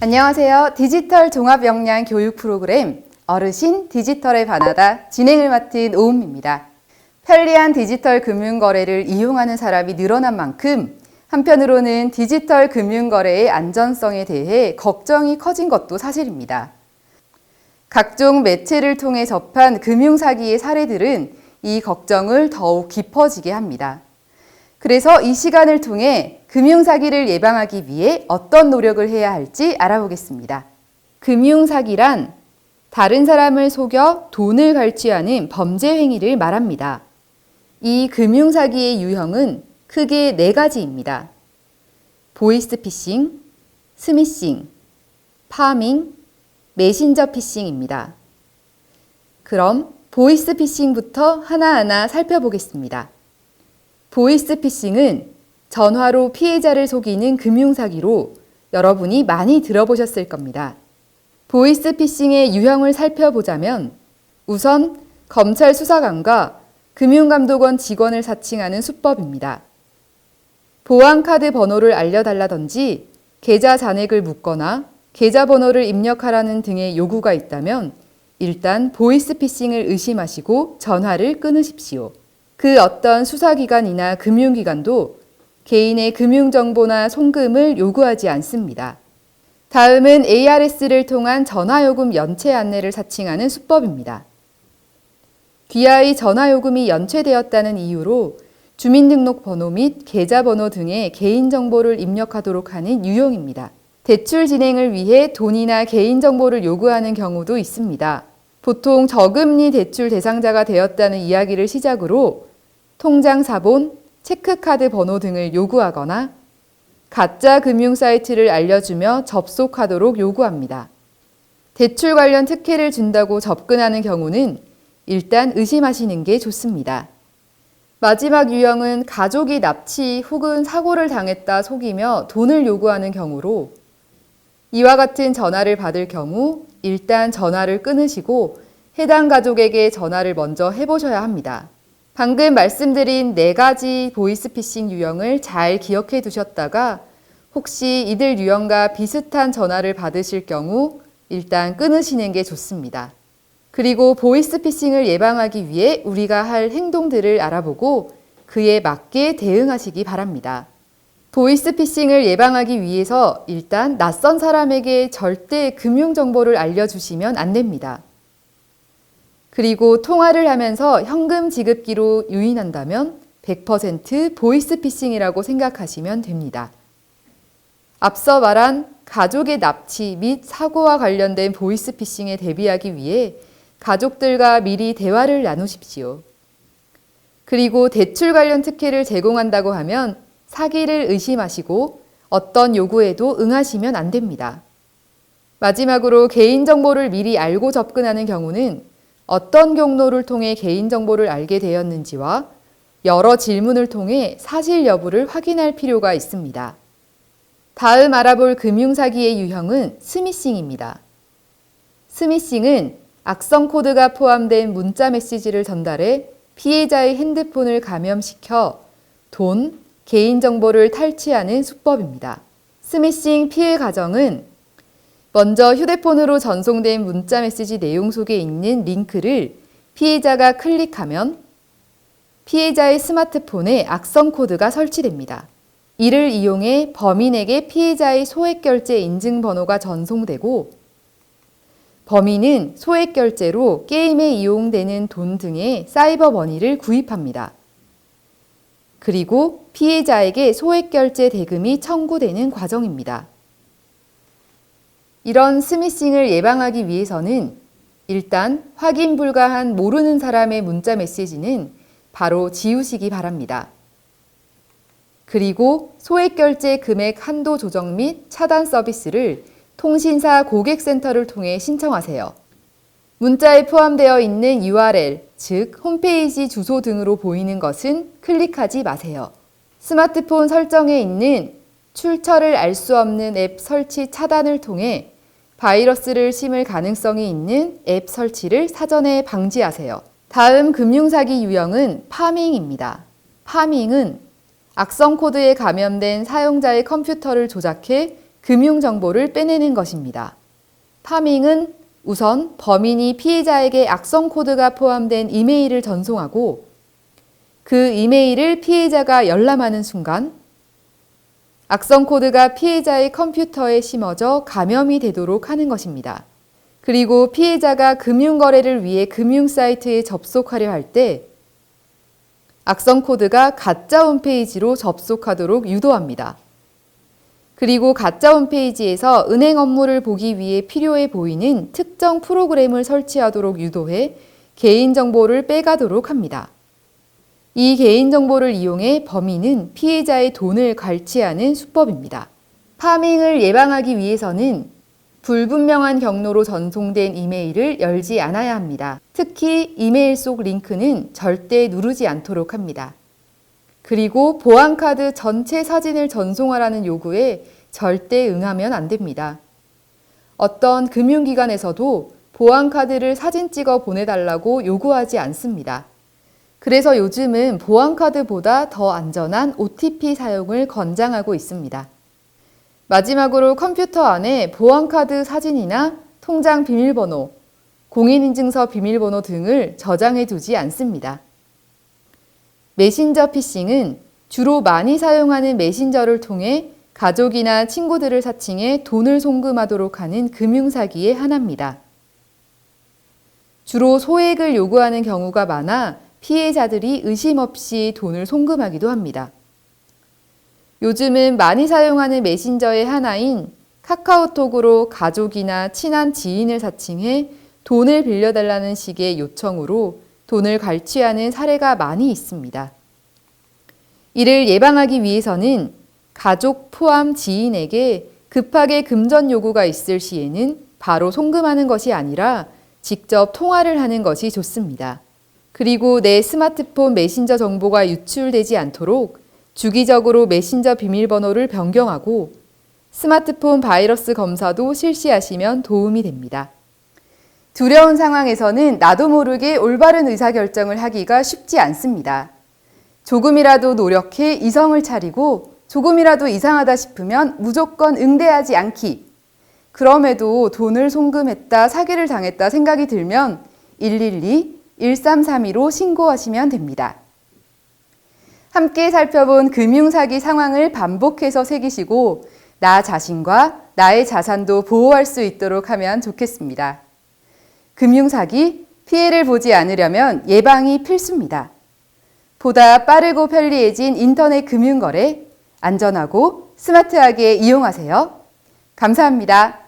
안녕하세요. 디지털 종합 역량 교육 프로그램 어르신 디지털에 반하다 진행을 맡은 오음입니다. 편리한 디지털 금융 거래를 이용하는 사람이 늘어난 만큼 한편으로는 디지털 금융 거래의 안전성에 대해 걱정이 커진 것도 사실입니다. 각종 매체를 통해 접한 금융 사기의 사례들은 이 걱정을 더욱 깊어지게 합니다. 그래서 이 시간을 통해 금융 사기를 예방하기 위해 어떤 노력을 해야 할지 알아보겠습니다. 금융 사기란 다른 사람을 속여 돈을 갈취하는 범죄 행위를 말합니다. 이 금융 사기의 유형은 크게 네 가지입니다. 보이스피싱, 스미싱, 파밍, 메신저 피싱입니다. 그럼 보이스피싱부터 하나하나 살펴보겠습니다. 보이스피싱은 전화로 피해자를 속이는 금융사기로 여러분이 많이 들어보셨을 겁니다. 보이스피싱의 유형을 살펴보자면 우선 검찰 수사관과 금융감독원 직원을 사칭하는 수법입니다. 보안카드 번호를 알려달라든지 계좌 잔액을 묻거나 계좌 번호를 입력하라는 등의 요구가 있다면 일단 보이스피싱을 의심하시고 전화를 끊으십시오. 그 어떤 수사기관이나 금융기관도 개인의 금융정보나 송금을 요구하지 않습니다. 다음은 ARS를 통한 전화요금 연체 안내를 사칭하는 수법입니다. 귀하의 전화요금이 연체되었다는 이유로 주민등록번호 및 계좌번호 등의 개인정보를 입력하도록 하는 유형입니다. 대출 진행을 위해 돈이나 개인정보를 요구하는 경우도 있습니다. 보통 저금리 대출 대상자가 되었다는 이야기를 시작으로 통장 사본, 체크카드 번호 등을 요구하거나 가짜 금융 사이트를 알려주며 접속하도록 요구합니다. 대출 관련 특혜를 준다고 접근하는 경우는 일단 의심하시는 게 좋습니다. 마지막 유형은 가족이 납치 혹은 사고를 당했다 속이며 돈을 요구하는 경우로 이와 같은 전화를 받을 경우 일단 전화를 끊으시고 해당 가족에게 전화를 먼저 해보셔야 합니다. 방금 말씀드린 네 가지 보이스피싱 유형을 잘 기억해 두셨다가 혹시 이들 유형과 비슷한 전화를 받으실 경우 일단 끊으시는 게 좋습니다. 그리고 보이스피싱을 예방하기 위해 우리가 할 행동들을 알아보고 그에 맞게 대응하시기 바랍니다. 보이스피싱을 예방하기 위해서 일단 낯선 사람에게 절대 금융정보를 알려주시면 안 됩니다. 그리고 통화를 하면서 현금 지급기로 유인한다면 100% 보이스피싱이라고 생각하시면 됩니다. 앞서 말한 가족의 납치 및 사고와 관련된 보이스피싱에 대비하기 위해 가족들과 미리 대화를 나누십시오. 그리고 대출 관련 특혜를 제공한다고 하면 사기를 의심하시고 어떤 요구에도 응하시면 안 됩니다. 마지막으로 개인정보를 미리 알고 접근하는 경우는 어떤 경로를 통해 개인정보를 알게 되었는지와 여러 질문을 통해 사실 여부를 확인할 필요가 있습니다. 다음 알아볼 금융사기의 유형은 스미싱입니다. 스미싱은 악성 코드가 포함된 문자 메시지를 전달해 피해자의 핸드폰을 감염시켜 돈, 개인정보를 탈취하는 수법입니다. 스미싱 피해 과정은 먼저 휴대폰으로 전송된 문자 메시지 내용 속에 있는 링크를 피해자가 클릭하면 피해자의 스마트폰에 악성 코드가 설치됩니다. 이를 이용해 범인에게 피해자의 소액 결제 인증 번호가 전송되고 범인은 소액 결제로 게임에 이용되는 돈 등의 사이버 머니를 구입합니다. 그리고 피해자에게 소액 결제 대금이 청구되는 과정입니다. 이런 스미싱을 예방하기 위해서는 일단 확인 불가한 모르는 사람의 문자 메시지는 바로 지우시기 바랍니다. 그리고 소액 결제 금액 한도 조정 및 차단 서비스를 통신사 고객센터를 통해 신청하세요. 문자에 포함되어 있는 URL, 즉 홈페이지 주소 등으로 보이는 것은 클릭하지 마세요. 스마트폰 설정에 있는 출처를 알 수 없는 앱 설치 차단을 통해 바이러스를 심을 가능성이 있는 앱 설치를 사전에 방지하세요. 다음 금융사기 유형은 파밍입니다. 파밍은 악성 코드에 감염된 사용자의 컴퓨터를 조작해 금융 정보를 빼내는 것입니다. 파밍은 우선 범인이 피해자에게 악성 코드가 포함된 이메일을 전송하고 그 이메일을 피해자가 열람하는 순간 악성 코드가 피해자의 컴퓨터에 심어져 감염이 되도록 하는 것입니다. 그리고 피해자가 금융거래를 위해 금융 사이트에 접속하려 할 때 악성 코드가 가짜 홈페이지로 접속하도록 유도합니다. 그리고 가짜 홈페이지에서 은행 업무를 보기 위해 필요해 보이는 특정 프로그램을 설치하도록 유도해 개인정보를 빼가도록 합니다. 이 개인정보를 이용해 범인은 피해자의 돈을 갈취하는 수법입니다. 파밍을 예방하기 위해서는 불분명한 경로로 전송된 이메일을 열지 않아야 합니다. 특히 이메일 속 링크는 절대 누르지 않도록 합니다. 그리고 보안카드 전체 사진을 전송하라는 요구에 절대 응하면 안 됩니다. 어떤 금융기관에서도 보안카드를 사진 찍어 보내달라고 요구하지 않습니다. 그래서 요즘은 보안카드보다 더 안전한 OTP 사용을 권장하고 있습니다. 마지막으로 컴퓨터 안에 보안카드 사진이나 통장 비밀번호, 공인인증서 비밀번호 등을 저장해 두지 않습니다. 메신저 피싱은 주로 많이 사용하는 메신저를 통해 가족이나 친구들을 사칭해 돈을 송금하도록 하는 금융사기의 하나입니다. 주로 소액을 요구하는 경우가 많아 피해자들이 의심 없이 돈을 송금하기도 합니다. 요즘은 많이 사용하는 메신저의 하나인 카카오톡으로 가족이나 친한 지인을 사칭해 돈을 빌려달라는 식의 요청으로 돈을 갈취하는 사례가 많이 있습니다. 이를 예방하기 위해서는 가족 포함 지인에게 급하게 금전 요구가 있을 시에는 바로 송금하는 것이 아니라 직접 통화를 하는 것이 좋습니다. 그리고 내 스마트폰 메신저 정보가 유출되지 않도록 주기적으로 메신저 비밀번호를 변경하고 스마트폰 바이러스 검사도 실시하시면 도움이 됩니다. 두려운 상황에서는 나도 모르게 올바른 의사결정을 하기가 쉽지 않습니다. 조금이라도 노력해 이성을 차리고 조금이라도 이상하다 싶으면 무조건 응대하지 않기. 그럼에도 돈을 송금했다, 사기를 당했다 생각이 들면 112, 1332로 신고하시면 됩니다. 함께 살펴본 금융사기 상황을 반복해서 새기시고 나 자신과 나의 자산도 보호할 수 있도록 하면 좋겠습니다. 금융사기, 피해를 보지 않으려면 예방이 필수입니다. 보다 빠르고 편리해진 인터넷 금융거래, 안전하고 스마트하게 이용하세요. 감사합니다.